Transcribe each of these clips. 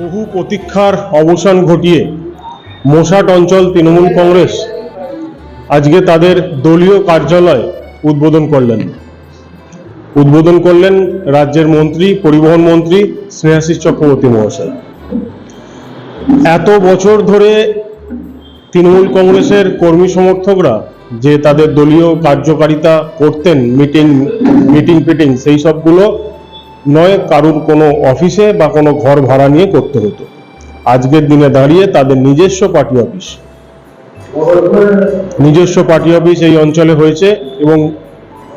বহু প্রতীক্ষার অবসান ঘটিয়ে মোসাট অঞ্চল তৃণমূল কংগ্রেস আজকে তাদের দলীয় কার্যালয় উদ্বোধন করলেন। উদ্বোধন করলেন রাজ্যের মন্ত্রী, পরিবহন মন্ত্রী স্নেহাশিস চক্রবর্তী মহাশয়। এত বছর ধরে তৃণমূল কংগ্রেসের কর্মী সমর্থকরা যে তাদের দলীয় কার্যকারিতা করতেন, মিটিং মিটিং ফিটিং সেই সবগুলো নয় কারুর কোনো অফিসে বা কোনো ঘর ভাড়া নিয়ে করতে হতো। আজকের দিনে দাঁড়িয়ে তাদের নিজস্ব পার্টি অফিস। নিজস্ব পার্টি অফিস এই অঞ্চলে হয়েছে এবং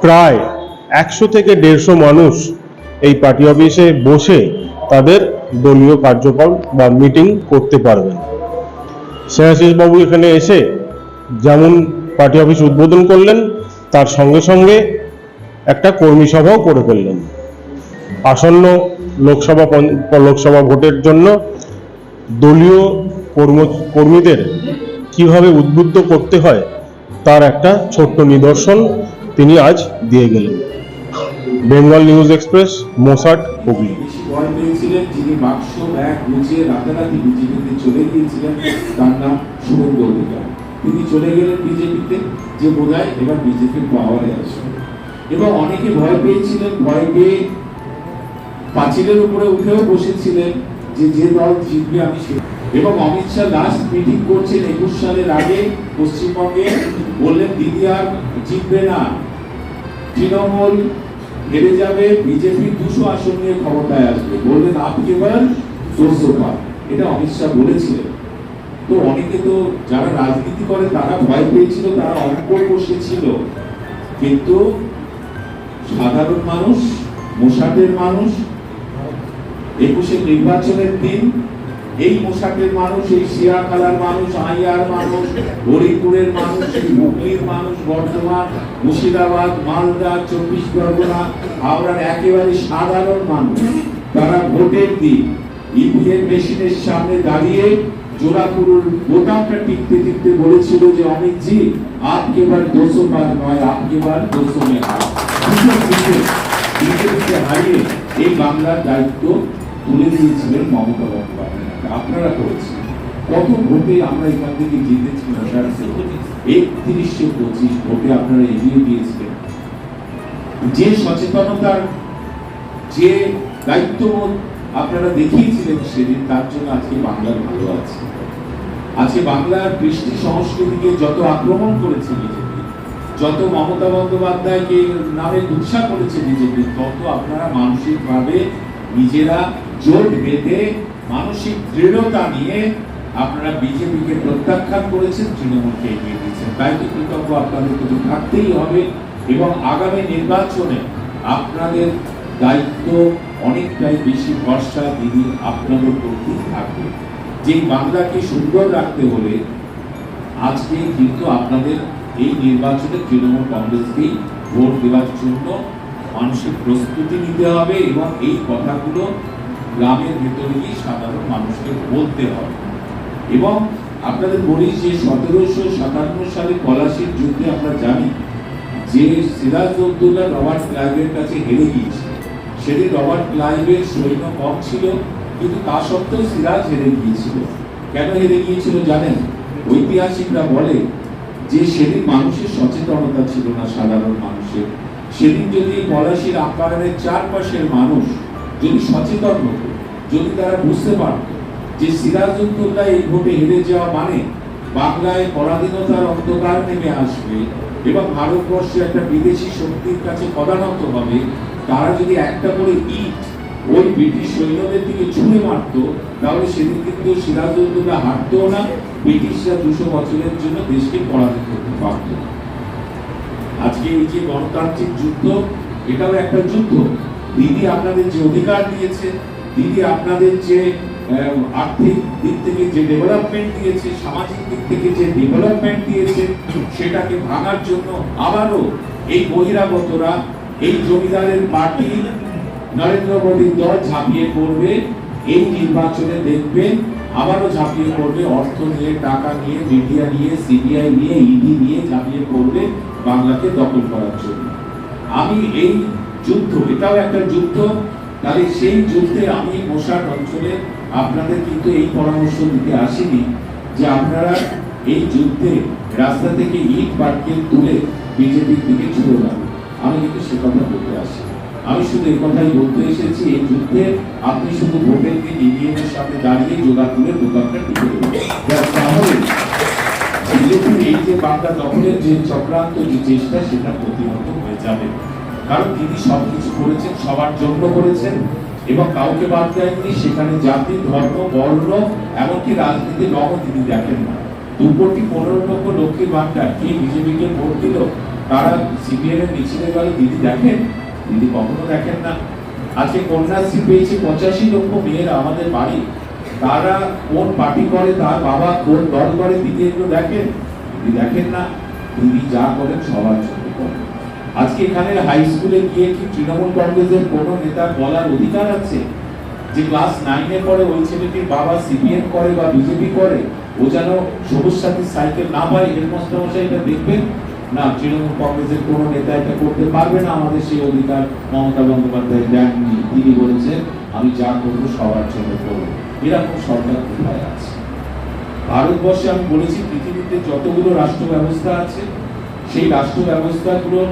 প্রায় একশো থেকে দেড়শো মানুষ এই পার্টি অফিসে বসে তাদের দলীয় কার্যক্রম বা মিটিং করতে পারবেন। বাবু এখানে এসে যেমন পার্টি অফিস উদ্বোধন করলেন, তার সঙ্গে সঙ্গে একটা কর্মী সভাও করে ফেললেন। আসন্ন লোকসভা লোকসভা ভোটের জন্য দলীয় কর্ম, কর্মীদের কীভাবে উদ্বুদ্ধ করতে হয় তার একটা ছোট্ট নিদর্শন তিনি আজ দিয়ে গেলেন। বেঙ্গল নিউজ এক্সপ্রেস, মোসাট, হুগলি। তিনি চলে গেলেন বিজেপিতে, যে বোধহয় এবার বিজেপির পাওয়ারে এবং অনেকে ভয় পেয়েছিলেন, ভয় পেয়ে পাঁচিলের উপরে উঠেও বসেছিলেন যে যে দল জিতবে আমি সে এবং অমিত শাহ লাস্ট মিটিং করছেন একুশ সালের আগে পশ্চিমবঙ্গে। বললেন, দিদি আর জিতবে না। তৃণমূল হেরে যাবে বিজেপি দুশো আসন নিয়ে ক্ষমতায় আসবে। বললেন এবার চোদ্দ পার এটা অমিত শাহ বলেছিলেন। তো অনেকে তো যারা রাজনীতি করে, তারা ভয় পেয়েছিল, তারা অঙ্ক বসেছিল কিন্তু সাধারণ মানুষ মোসাটের মানুষ একুশে নির্বাচনের দিন এই মোশাকের মানুষ, এই শিয়াখালার মানুষ, আইয়ার মানুষ হরিপুরের মানুষ হুগলির মানুষ, বর্ধমান, মুর্শিদাবাদ, মালদা, চব্বিশ পরগনা, হাওড়ার একেবারে সাধারণ মানুষ, তারা ভোটের দিন ইভিএম মেশিনের সামনে দাঁড়িয়ে জোড়াপুরুর বোতামটা টিকতে টিকতে বলেছিল যে, অমিত জি, আপকে বার দোষো বার নয়, আপকে বার দোষো মে হারিয়ে এই বাংলার দায়িত্ব তুলে দিয়েছিলেন মমতা বন্দ্যোপাধ্যায়। আপনারা করেছেন। কত ভোটে আমরা এখান থেকে জিতেছি একত্রিশশো পঁচিশ ভোটে আপনারা এগিয়ে দিয়েছিলেন যে সচেতনতার যে দায়িত্ববোধ আপনারা দেখিয়েছিলেন সেদিন, তার জন্য আজকে বাংলার ভালো আছে। আজকে বাংলার কৃষ্টি সংস্কৃতিকে যত আক্রমণ করেছে বিজেপি, যত মমতা বন্দ্যোপাধ্যায়কে নামে উৎসাহ করেছে বিজেপি, তত আপনারা মানসিকভাবে নিজেরা জোট বেঁধে মানসিক দৃঢ়তা নিয়ে আপনারা বিজেপিকে প্রত্যাখ্যান করেছেন, তৃণমূলকে এগিয়ে দিয়েছেন। তাই তো কৃতজ্ঞ আপনাদের প্রতি থাকতেই হবে এবং আগামী নির্বাচনে আপনাদের দায়িত্ব অনেকটাই বেশি ভরসা দিদি আপনাদের প্রতি থাকবে। যে বাংলাকে সুন্দর রাখতে হলে আজকে কিন্তু আপনাদের এই নির্বাচনে তৃণমূল কংগ্রেসকেই ভোট দেওয়ার জন্য মানুষের প্রস্তুতি নিতে হবে এবং এই কথাগুলো গ্রামের ভেতরে গিয়ে সাধারণ মানুষকে বলতে হবে। এবং আপনাদের বলি যে সতেরোশো সাতান্ন সালে পলাশির যুদ্ধে আমরা জানি যে সিরাজ সিরাজউদ্দৌলা রবার্ট ক্লাইভের কাছে হেরে গিয়েছে সেদিন রবার্ট ক্লাইভের সৈন্য কম ছিল, কিন্তু তা সত্ত্বেও সিরাজ হেরে গিয়েছিল। কেন হেরে গিয়েছিল জানেন? ঐতিহাসিকরা বলে যে সেদিন মানুষের সচেতনতা ছিল না সাধারণ মানুষের। সেদিন যদি পলাশির আকারের চারপাশের মানুষ যদি সচেতন হতো, যদি তারা বুঝতে পারত যে সিরাজউদ্দৌলা এই ভোটে হেরে যাওয়া মানে বাংলায় পরাধীনতার অন্ধকার নেমে আসবে এবং ভারতবর্ষে একটা বিদেশি শক্তির কাছে পদানত হবে, তারা যদি একটা করে ইট ওই ব্রিটিশ সৈন্যদের দিকে ছুঁড়ে মারতো, তাহলে সেদিন কিন্তু সিরাজউদ্দৌলা হারতো না, ব্রিটিশরা দুশো বছরের জন্য দেশকে পরাজিত করতে পারত। আজকে এই যে গণতান্ত্রিক যুদ্ধ, এটাও একটা যুদ্ধ। দিদি আপনাদের যে অধিকার দিয়েছে, দিদি আপনাদের যে আর্থিক দিক থেকে যে ডেভেলপমেন্ট দিয়েছে, সামাজিক দিক থেকে যে ডেভেলপমেন্ট দিয়েছে, সেটাকে ভাঙার জন্য আবারও এই বহিরাগতরা, এই জমিদারের পার্টি নরেন্দ্র মোদীর দল ঝাঁপিয়ে পড়বে, এই নির্বাচনে দেখবেন আবারও ঝাঁপিয়ে পড়বে, অর্থ নিয়ে, টাকা নিয়ে, মিডিয়া নিয়ে, সিবিআই নিয়ে, ইডি নিয়ে ঝাঁপিয়ে পড়বে বাংলাকে দখল করার জন্য। আমি এই যুদ্ধ, এটাও একটা যুদ্ধ। তাহলে সেই যুদ্ধে আমি মশার অঞ্চলে আপনাদের কিন্তু এই পরামর্শ দিতে আসিনি যে আপনারা এই যুদ্ধে রাস্তা থেকে ইট পাটকেল তুলে বিজেপির দিকে ছুড়ে দেন। আমি কিন্তু সে কথা বলতে আসি আমি শুধু এই কথাই বলতে এসেছি, এই যুদ্ধে আপনি শুধু ভোটের দিন ইভিএম এর সামনে দাঁড়িয়ে যোগা তুলে দোকানটা টিকে তাহলে বিজেপির এই যে বাংলা দখলের যে চক্রান্ত, যে চেষ্টা, সেটা প্রতিহত হয়ে যাবে। কারণ তিনি সবকিছু করেছেন, সবার জন্য করেছেন এবং কাউকে বাদ দেননি। সেখানে জাতি, ধর্ম, বর্ণ, এমনকি রাজনীতি রঙও তিনি দেখেন না। দু কোটি পনেরো লক্ষ লক্ষ্মীর ভান্ডার কে বিজেপিকে ভোট দিল? তারা সিপিএম এর মিছিলে গেল। দিদি দেখেন? দিদি কখনো দেখেন না। আজকে কন্যাশ্রী পেয়েছে পঁচাশি লক্ষ মেয়েরা আমাদের বাড়ি। তারা কোন পার্টি করে, তার বাবা কোন দল করে, দিদি এগুলো দেখেন? দিদি দেখেন না। দিদি যা করেন সবার জন্য করেন। আজকে এখানে হাই স্কুলে গিয়ে কি তৃণমূল কংগ্রেসের কোন নেতা বলার অধিকার আছে? যে ক্লাস নাইনে পড়ে ওই ছেলেটির বাবা সিপিএম করে বা বিজেপি করে, ও যেন সবুজ সাথী সাইকেল না পায়, হেডমাস্টার মশাই এটা দেখবেন? না, তৃণমূল কংগ্রেসের কোন নেতা এটা করতে পারবে না, আমাদের সেই অধিকার মমতা বন্দ্যোপাধ্যায় দেননি। তিনি বলেছেন, আমি যা করব সবার জন্য করব। এরকম সরকার কোথায় আছে? ভারতবর্ষে আমি বলেছি, পৃথিবীতে যতগুলো রাষ্ট্র ব্যবস্থা আছে, সেই রাষ্ট্র ব্যবস্থাগুলোর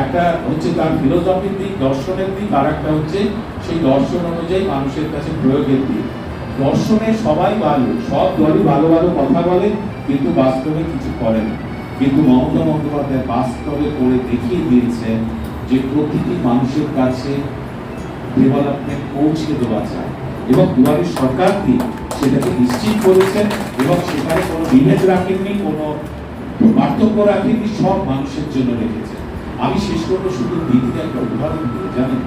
একটা হচ্ছে তার ফিলোসফির দিক, দর্শনের দিক, আর একটা হচ্ছে সেই দর্শন অনুযায়ী মানুষের কাছে প্রয়োগের দিক। দর্শনে সবাই ভালো, সব দলই ভালো ভালো কথা বলে, কিন্তু বাস্তবে কিছু করে না। কিন্তু মমতা বন্দ্যোপাধ্যায় বাস্তবে করে দেখিয়ে দিয়েছেন যে প্রতিটি মানুষের কাছে ডেভেলপমেন্ট পৌঁছে দেওয়া যায়। এবং দুয়ারের সরকারটি সেটাকে নিশ্চিত করেছেন এবং সেখানে কোনো বিভেদ রাখেননি, কোনো পার্থক্য রাখেননি, সব মানুষের জন্য রেখেছেন। আমি শেষ করব শুধু দিদিকে একটা উদাহরণ দিয়ে, জানেন?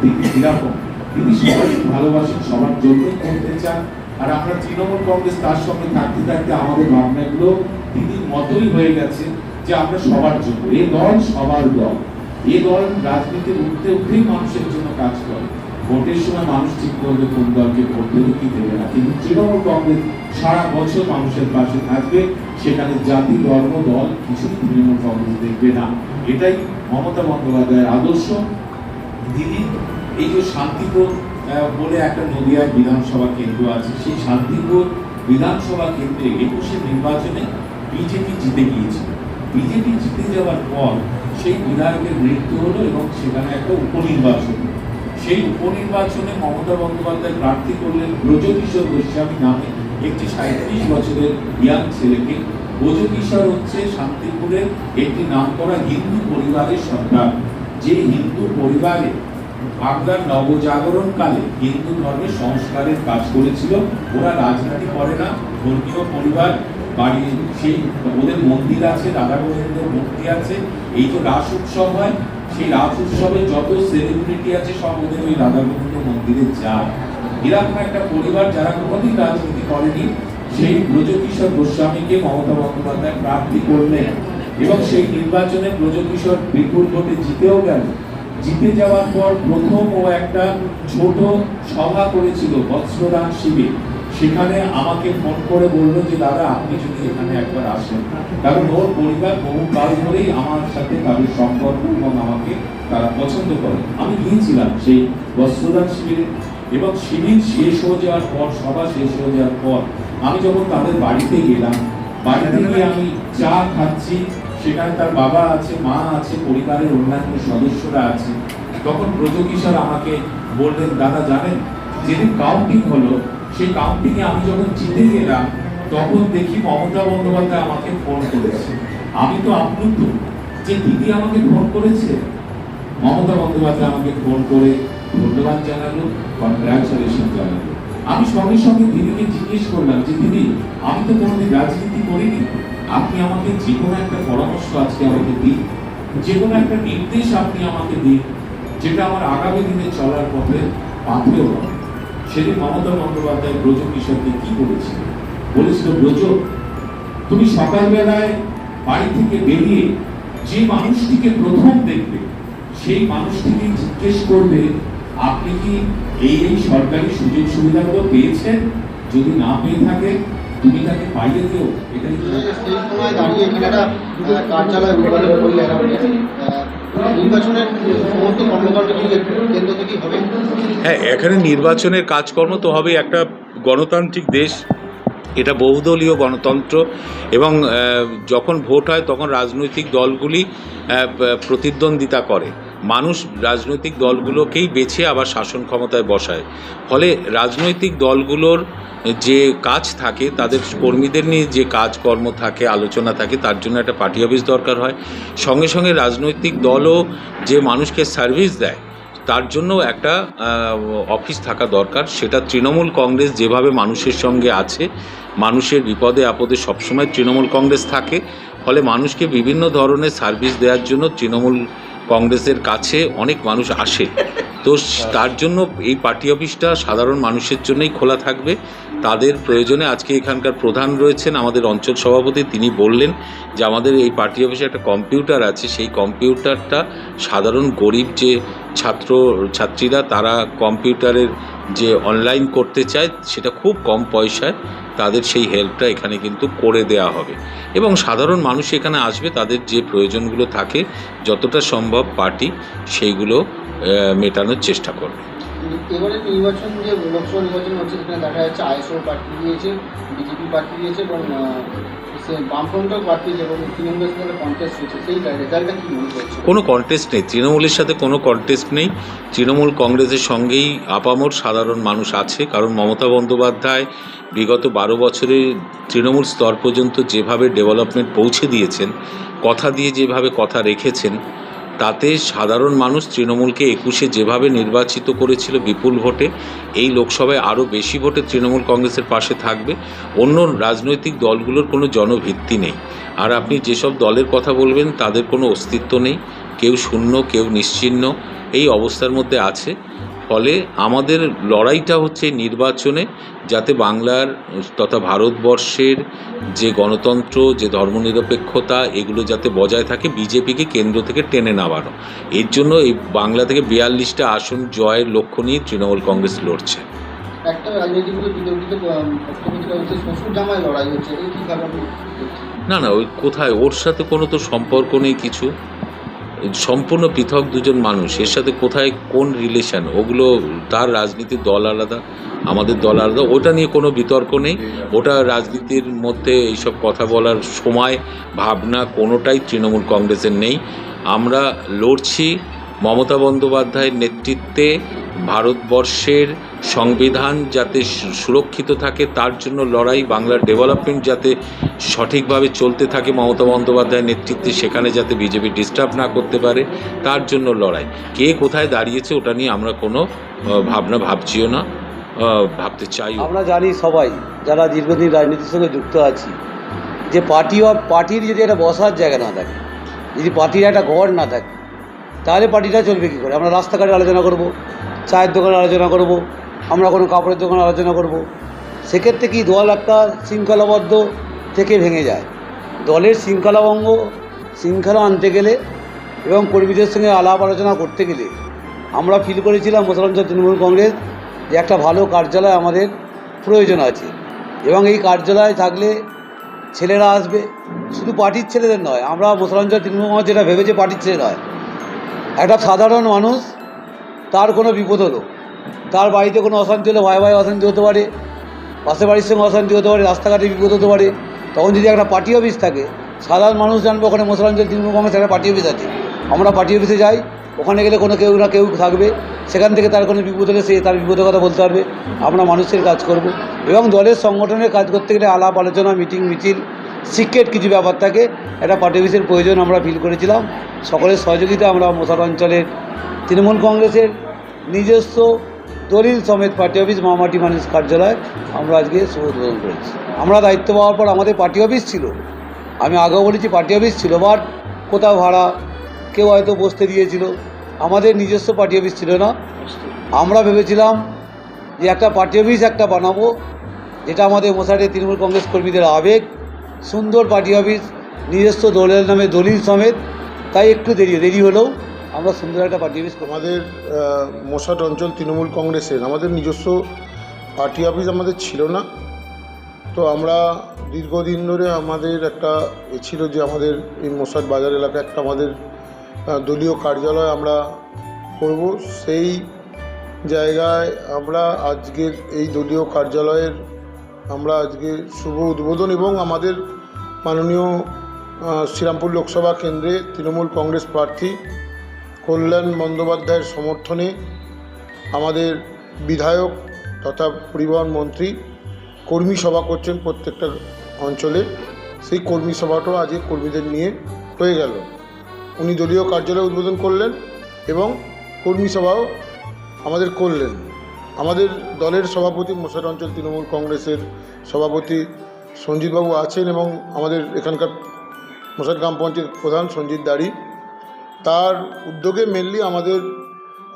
দিদি কীরকম? তিনি সবাই ভালোবাসেন, সবার জন্যই করতে চান। আর আমরা তৃণমূল কংগ্রেস, তার সঙ্গে থাকতে থাকতে আমাদের ভাবনাগুলো দিদির মতোই হয়ে গেছে যে আমরা সবার জন্য। এ দল সবার দল। এ দল রাজনীতির উঠতে উঠতেই মানুষের জন্য কাজ করে। ভোটের সময় মানুষ ঠিক করবে কোন দলকে ভোট দেবে, কি দেবে না। কিন্তু তৃণমূল কংগ্রেস সারা বছর মানুষের পাশে থাকবে, সেখানে জাতি, ধর্ম, দল কিছুই তৃণমূল কংগ্রেস দেখবে না। এটাই মমতা বন্দ্যোপাধ্যায়ের আদর্শ। দিদি এই যে শান্তিপুর বলে একটা নদিয়ার বিধানসভা কেন্দ্র আছে, সেই শান্তিপুর বিধানসভা কেন্দ্রে একুশে নির্বাচনে বিজেপি জিতে গিয়েছিল। বিজেপি জিতে যাওয়ার পর সেই বিধায়কের মৃত্যু হলো এবং সেখানে একটা উপনির্বাচন হলো। সেই উপনির্বাচনে মমতা বন্দ্যোপাধ্যায় প্রার্থী করলেন ব্রজকিশোর গোস্বামী নামে একটি সাঁত্রিশ বছরের ইয়াং ছেলেকে। ব্রজকিশোর হচ্ছে শান্তিপুরের একটি নামকরা হিন্দু পরিবারের সন্তান। যে হিন্দু পরিবারে বাংলার নবজাগরণ কালে হিন্দু ধর্মের সংস্কারের কাজ করেছিল, ওরা রাজনীতি করে না, ধর্মীয় পরিবার বাড়ি, সেই ওদের মন্দির আছে রাধা গোবিন্দের মূর্তি আছে, এই তো রাস উৎসব হয় সেই রাজ উৎসবে যত সেলিব্রিটি আছে, সব ওদের ওই রাধা গোবিন্দ মন্দিরে যায়। এরকম একটা পরিবার যারা কোনোদিন রাজনীতি করেনি, সেই ব্রজকিশোর গোস্বামীকে মমতা বন্দ্যোপাধ্যায় প্রার্থী করলেন এবং সেই নির্বাচনে ব্রজকিশোর বিপুল ভোটে জিতেও গেল। জিতে যাওয়ার পর প্রথম ও একটা ছোট সভা করেছিল বস্ত্রদান শিবির। সেখানে আমাকে ফোন করে বলল যে, দাদা, আপনি যদি এখানে একবার আসেন। কারণ ওর পরিবার বহু কাল ধরেই আমার সাথে তাদের সম্পর্ক এবং আমাকে তারা পছন্দ করে। আমি গিয়েছিলাম সেই বস্ত্রদান শিবিরে এবং শিবির শেষ হয়ে যাওয়ার পর, সভা শেষ হয়ে যাওয়ার পর আমি যখন তাদের বাড়িতে গেলাম, বাড়িতে গিয়ে আমি চা খাচ্ছি। সেখানে তার বাবা আছে, মা আছে, পরিবারের অন্যান্য সদস্যরা আছে। তখন ব্রজকিশোর আমাকে বললেন, দাদা, জানেন, যেদিন কাউন্টিং হলো সেই কাউন্টিং এ আমি যখন জিতে গেলাম, তখন দেখি মমতা বন্দ্যোপাধ্যায় আমাকে ফোন করেছে। আমি তো আপ্লুত যে দিদি আমাকে ফোন করেছে। মমতা বন্দ্যোপাধ্যায় আমাকে ফোন করে ধন্যবাদ জানালো কনগ্রাচুলেশন জানালো। আমি সঙ্গে সঙ্গে দিদিকে জিজ্ঞেস করলাম যে, দিদি, আমি তো কোনোদিন রাজনীতি করিনি। আপনি আমাকে যে কোনো একটা পরামর্শ আজকে আমাকে দিন। যে কোনো একটা নির্দেশ আপনি আমাকে দিন, যেটা আমার আগামী দিনে চলার পথে পাথেও হবে সেদিন মমতা বন্দ্যোপাধ্যায় ব্রজ কিশোরকে কি বলেছিল? বলেছিল ব্রজ তুমি সকালবেলায় বাড়ি থেকে বেরিয়ে যে মানুষটিকে প্রথম দেখবে সেই মানুষটিকে জিজ্ঞেস করবে আপনি কি এই এই সরকারি সুযোগ সুবিধাগুলো পেয়েছেন? যদি না পেয়ে থাকে তুমি তাকে পাইয়ে দিও। এটাই কার্যালয় আহ, হ্যাঁ এখানে নির্বাচনের কাজকর্ম তো হবে একটা গণতান্ত্রিক দেশ, এটা বহুদলীয় গণতন্ত্র এবং যখন ভোট হয় তখন রাজনৈতিক দলগুলি প্রতিদ্বন্দ্বিতা করে। মানুষ রাজনৈতিক দলগুলোকেই বেছে আবার শাসন ক্ষমতায় বসায়। ফলে রাজনৈতিক দলগুলোর যে কাজ থাকে, তাদের কর্মীদের নিয়ে যে কাজকর্ম থাকে, আলোচনা থাকে, তার জন্য একটা পার্টি অফিস দরকার হয়। সঙ্গে সঙ্গে রাজনৈতিক দলও যে মানুষকে সার্ভিস দেয়, তার জন্য একটা অফিস থাকা দরকার। সেটা তৃণমূল কংগ্রেস যেভাবে মানুষের সঙ্গে আছে, মানুষের বিপদে, আপদে সবসময় তৃণমূল কংগ্রেস থাকে। ফলে মানুষকে বিভিন্ন ধরনের সার্ভিস দেওয়ার জন্য তৃণমূল কংগ্রেসের কাছে অনেক মানুষ আসে। তো তার জন্য এই পার্টি অফিসটা সাধারণ মানুষের জন্যই খোলা থাকবে। তাদের প্রয়োজনে আজকে এখানকার প্রধান রয়েছেন আমাদের অঞ্চল সভাপতি। তিনি বললেন যে আমাদের এই পার্টি অফিসে একটা কম্পিউটার আছে। সেই কম্পিউটারটা সাধারণ গরিব যে ছাত্র, ছাত্রীরা তারা কম্পিউটারের যে অনলাইন করতে চায়, সেটা খুব কম পয়সায় তাদের সেই হেল্পটা এখানে কিন্তু করে দেওয়া হবে। এবং সাধারণ মানুষ এখানে আসবে, তাদের যে প্রয়োজনগুলো থাকে, যতটা সম্ভব পার্টি সেইগুলো মেটানোর চেষ্টা করবে। এবারে নির্বাচন যে লোকসভা নির্বাচন হচ্ছে, সেখানে দেখা যাচ্ছে আইএসও প্রার্থী দিয়েছে, বিজেপি প্রার্থী দিয়েছে এবং কোনো কন্টেস্ট নেই। তৃণমূলের সাথে কোনো কন্টেস্ট নেই। তৃণমূল কংগ্রেসের সঙ্গেই আপামর সাধারণ মানুষ আছে। কারণ মমতা বন্দ্যোপাধ্যায় বিগত বারো বছরে তৃণমূল স্তর পর্যন্ত যেভাবে ডেভেলপমেন্ট পৌঁছে দিয়েছেন, কথা দিয়ে যেভাবে কথা রেখেছেন তাতে সাধারণ মানুষ তৃণমূলকে একুশে যেভাবে নির্বাচিত করেছিল বিপুল ভোটে, এই লোকসভায় আরও বেশি ভোটে তৃণমূল কংগ্রেসের পাশে থাকবে। অন্য রাজনৈতিক দলগুলোর কোনো জনভিত্তি নেই। আর আপনি যেসব দলের কথা বলবেন, তাদের কোনো অস্তিত্ব নেই। কেউ শূন্য, কেউ নিশ্চিহ্ন এই অবস্থার মধ্যে আছে। ফলে আমাদের লড়াইটা হচ্ছে নির্বাচনে যাতে বাংলার তথা ভারতবর্ষের যে গণতন্ত্র যে ধর্মনিরপেক্ষতা এগুলো যাতে বজায় থাকে বিজেপিকে কেন্দ্র থেকে টেনে নামানো। এর জন্য এই বাংলা থেকে বিয়াল্লিশটা আসন জয়ের লক্ষ্য নিয়ে তৃণমূল কংগ্রেস লড়ছে। একটা লড়াই হচ্ছে? না না ওই কোথায়? ওর সাথে কোনো তো সম্পর্ক নেই কিছু। সম্পূর্ণ পৃথক দুজন মানুষ, এর সাথে কোথায় কোন রিলেশন ওগুলো, তার রাজনীতির দল আলাদা, আমাদের দল আলাদা, ওটা নিয়ে কোনো বিতর্ক নেই। ওটা রাজনীতির মধ্যে এইসব কথা বলার সময়, ভাবনা কোনোটাই তৃণমূল কংগ্রেসের নেই। আমরা লড়ছি মমতা বন্দ্যোপাধ্যায়ের নেতৃত্বে ভারতবর্ষের সংবিধান যাতে সুরক্ষিত থাকে, তার জন্য লড়াই বাংলার ডেভেলপমেন্ট যাতে সঠিকভাবে চলতে থাকে মমতা বন্দ্যোপাধ্যায়ের নেতৃত্বে, সেখানে যাতে বিজেপি ডিস্টার্ব না করতে পারে, তার জন্য লড়াই। কে কোথায় দাঁড়িয়েছে ওটা নিয়ে আমরা কোনো ভাবনা ভাবছিও না ভাবতে চাইও না। আমরা জানি সবাই, যারা দীর্ঘদিন রাজনীতির সঙ্গে যুক্ত আছি, যে পার্টি অফ পার্টির যদি একটা বসার জায়গা না থাকে, যদি পার্টির একটা ঘর না থাকে, তাহলে পার্টিটা চলবে কী করে? আমরা রাস্তাঘাটে আলোচনা করব। চায়ের দোকানে আলোচনা করব, আমরা কোনো কাপড়ের দোকানে আলোচনা করব। সেক্ষেত্রে কি দল একটা শৃঙ্খলাবদ্ধ থেকে ভেঙে যায়? দলের শৃঙ্খলাভঙ্গ, শৃঙ্খলা আনতে গেলে এবং কর্মীদের সঙ্গে আলাপ আলোচনা করতে গেলে, আমরা ফিল করেছিলাম মুসলমান তৃণমূল কংগ্রেস যে একটা ভালো কার্যালয় আমাদের প্রয়োজন আছে। এবং এই কার্যালয় থাকলে ছেলেরা আসবে, শুধু পার্টির ছেলেদের নয়, আমরা মুসলমানচর তৃণমূল কংগ্রেস যেটা ভেবেছে পার্টির ছেলে নয়। একটা সাধারণ মানুষ তার কোনো বিপদ হলো। তার বাড়িতে কোনো অশান্তি হলে ভয়ে ভয়ে অশান্তি হতে পারে পাশে বাড়ির সঙ্গে অশান্তি হতে পারে, রাস্তাঘাটে বিপদ হতে পারে। তখন যদি একটা পার্টি অফিস থাকে, সাধারণ মানুষ জানবে ওখানে মুসলমানচর তৃণমূল কংগ্রেস একটা পার্টি অফিস আছে। আমরা পার্টি অফিসে যাই, ওখানে গেলে কোনো কেউ না কেউ থাকবে। সেখান থেকে তার কোনো বিপদ হলে সে তার বিপদের কথা বলতে পারবে। আমরা মানুষের কাজ করব এবং দলের সংগঠনের কাজ করতে গেলে আলাপ, আলোচনা, মিটিং, মিছিল, সিক্রেট কিছু ব্যাপার থাকে। একটা পার্টি অফিসের প্রয়োজন আমরা ফিল করেছিলাম। সকলের সহযোগিতা আমরা মশার অঞ্চলের তৃণমূল কংগ্রেসের নিজস্ব দলিল সমেত পার্টি অফিস মামাটি মানুষ কার্যালয় আমরা আজকে শুভ উদ্বোধন করেছি। আমরা দায়িত্ব পাওয়ার পর আমাদের পার্টি অফিস ছিল। আমি আগেও বলেছি পার্টি অফিস ছিল, বাট কোথাও ভাড়া, কেউ হয়তো বসতে দিয়েছিল। আমাদের নিজস্ব পার্টি অফিস ছিল না। আমরা ভেবেছিলাম যে একটা পার্টি অফিস একটা বানাবো, যেটা আমাদের মশারের তৃণমূল কংগ্রেস কর্মীদের আবেগ, সুন্দর পার্টি অফিস, নিজস্ব দলের নামে দলিল সমেত। তাই একটু দেরি দেরি হলেও আমরা সুন্দর একটা পার্টি অফিস আমাদের মশাট অঞ্চল তৃণমূল কংগ্রেসের, আমাদের নিজস্ব পার্টি অফিস আমাদের ছিল না। তো আমরা দীর্ঘদিন ধরে আমাদের একটা ছিল যে আমাদের এই মশাট বাজার এলাকায় একটা আমাদের দলীয় কার্যালয় আমরা করব। সেই জায়গায় আমরা আজকের এই দলীয় কার্যালয়ের আমরা আজকে শুভ উদ্বোধন এবং আমাদের মাননীয় শ্রীরামপুর লোকসভা কেন্দ্রে তৃণমূল কংগ্রেস প্রার্থী কল্যাণ বন্দ্যোপাধ্যায়ের সমর্থনে আমাদের বিধায়ক তথা পরিবহন মন্ত্রী কর্মী সভা করছেন প্রত্যেকটা অঞ্চলে। সেই কর্মী সভাটাও আজকে কর্মীদের নিয়ে হয়ে গেল। উনি দলীয় কার্যালয় উদ্বোধন করলেন এবং কর্মী সভাও আমাদের করলেন। আমাদের দলের সভাপতি মশার অঞ্চল তৃণমূল কংগ্রেসের সভাপতি সঞ্জিতবাবু আছেন এবং আমাদের এখানকার মশার গ্রাম পঞ্চায়েত প্রধান সঞ্জিত দাড়ি। তার উদ্যোগে মেনলি আমাদের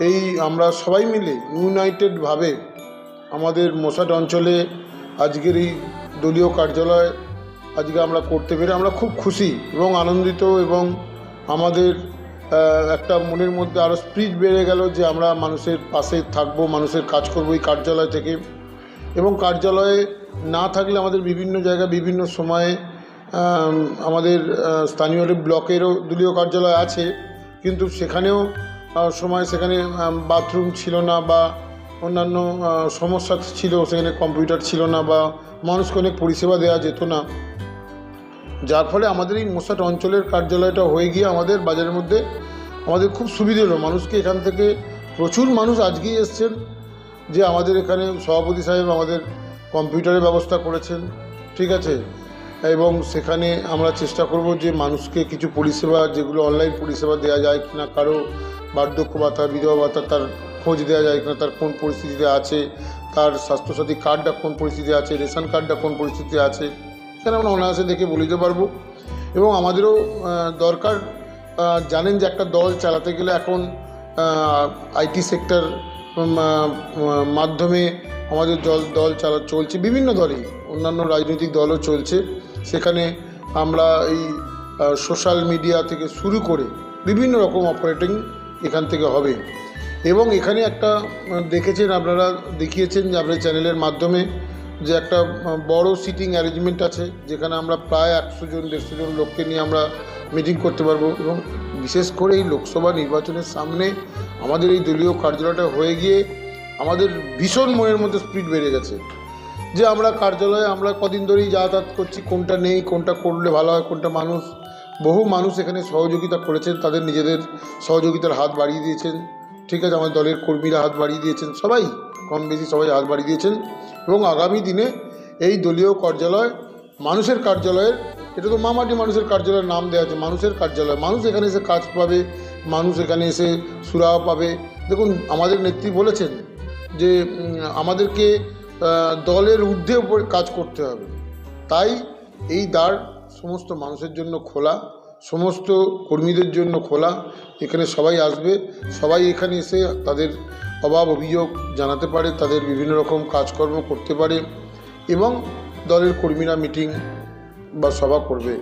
এই আমরা সবাই মিলে ইউনাইটেডভাবে আমাদের মোসাট অঞ্চলে আজকের এই দলীয় কার্যালয় আজকে আমরা করতে পেরে আমরা খুব খুশি এবং আনন্দিত এবং আমাদের একটা মনের মধ্যে আরও স্পিরিট বেড়ে গেল যে আমরা মানুষের পাশে থাকব, মানুষের কাজ করব এই কার্যালয় থেকে। এবং কার্যালয়ে না থাকলে আমাদের বিভিন্ন জায়গায়, বিভিন্ন সময়ে আমাদের স্থানীয় ব্লকেরও দলীয় কার্যালয় আছে। কিন্তু সেখানেও সময় সেখানে বাথরুম ছিল না বা অন্যান্য সমস্যা ছিল, সেখানে কম্পিউটার ছিল না বা মানুষকে অনেক পরিষেবা দেওয়া যেত না। যার ফলে আমাদের এই মোসাট অঞ্চলের কার্যালয়টা হয়ে গিয়ে আমাদের বাজারের মধ্যে আমাদের খুব সুবিধে হলো। মানুষকে এখান থেকে প্রচুর মানুষ আজকেই এসছেন যে আমাদের এখানে সভাপতি সাহেব আমাদের কম্পিউটারের ব্যবস্থা করেছেন। ঠিক আছে? এবং সেখানে আমরা চেষ্টা করব যে মানুষকে কিছু পরিষেবা, যেগুলো অনলাইন পরিষেবা দেওয়া যায় কিনা, কারও বার্ধক্য ভাতা, বিধবা ভাতা তার খোঁজ দেওয়া যায় কিনা, তার কোন পরিস্থিতিতে আছে, তার স্বাস্থ্যসাথী কার্ডটা কোন পরিস্থিতিতে আছে, রেশন কার্ডটা কোন পরিস্থিতিতে আছে, সেখানে আমরা অনায়াসে দেখে বলে দিতে পারব। এবং আমাদেরও দরকার জানেন যে একটা দল চালাতে গেলে এখন আইটি সেক্টর মাধ্যমে আমাদের দল দল চালা, চলছে, বিভিন্ন দলই, অন্যান্য রাজনৈতিক দলও চলছে। সেখানে আমরা এই সোশ্যাল মিডিয়া থেকে শুরু করে বিভিন্ন রকম অপারেটিং এখান থেকে হবে। এবং এখানে একটা দেখেছেন আপনারা, দেখিয়েছেন যে আপনার চ্যানেলের মাধ্যমে যে একটা বড় সিটিং অ্যারেঞ্জমেন্ট আছে, যেখানে আমরা প্রায় একশো জন, দেড়শো জন লোককে নিয়ে আমরা মিটিং করতে পারব এবং বিশেষ করে এই লোকসভা নির্বাচনের সামনে আমাদের এই দলীয় কার্যালয়টা হয়ে গিয়ে আমাদের ভীষণ মনের মধ্যে স্পিড বেড়ে গেছে। যে আমরা কার্যালয়ে আমরা কদিন ধরেই যাতায়াত করছি, কোনটা নেই, কোনটা করলে ভালো হয়, কোনটা মানুষ। বহু মানুষ এখানে সহযোগিতা করেছেন, তাদের নিজেদের সহযোগিতার হাত বাড়িয়ে দিয়েছেন। ঠিক আছে, আমাদের দলের কর্মীরা হাত বাড়িয়ে দিয়েছেন, সবাই, কম বেশি সবাই হাত বাড়িয়ে দিয়েছেন। এবং আগামী দিনে এই দলীয় কার্যালয়, মানুষের কার্যালয়ের, এটা তো মামাটি মানুষের কার্যালয়ের নাম দেওয়া আছে, মানুষের কার্যালয়। মানুষ এখানে এসে কাজ পাবে, মানুষ এখানে এসে সুরাহা পাবে। দেখুন, আমাদের নেত্রী বলেছেন যে আমাদেরকে দলের ঊর্ধ্বে উপরে কাজ করতে হবে। তাই এই দ্বার সমস্ত মানুষের জন্য খোলা, সমস্ত কর্মীদের জন্য খোলা। এখানে সবাই আসবে, সবাই এখানে এসে তাদের অভাব অভিযোগ জানাতে পারে, তাদের বিভিন্ন রকম কাজকর্ম করতে পারে এবং দলের কর্মীরা মিটিং বা সভা করবে।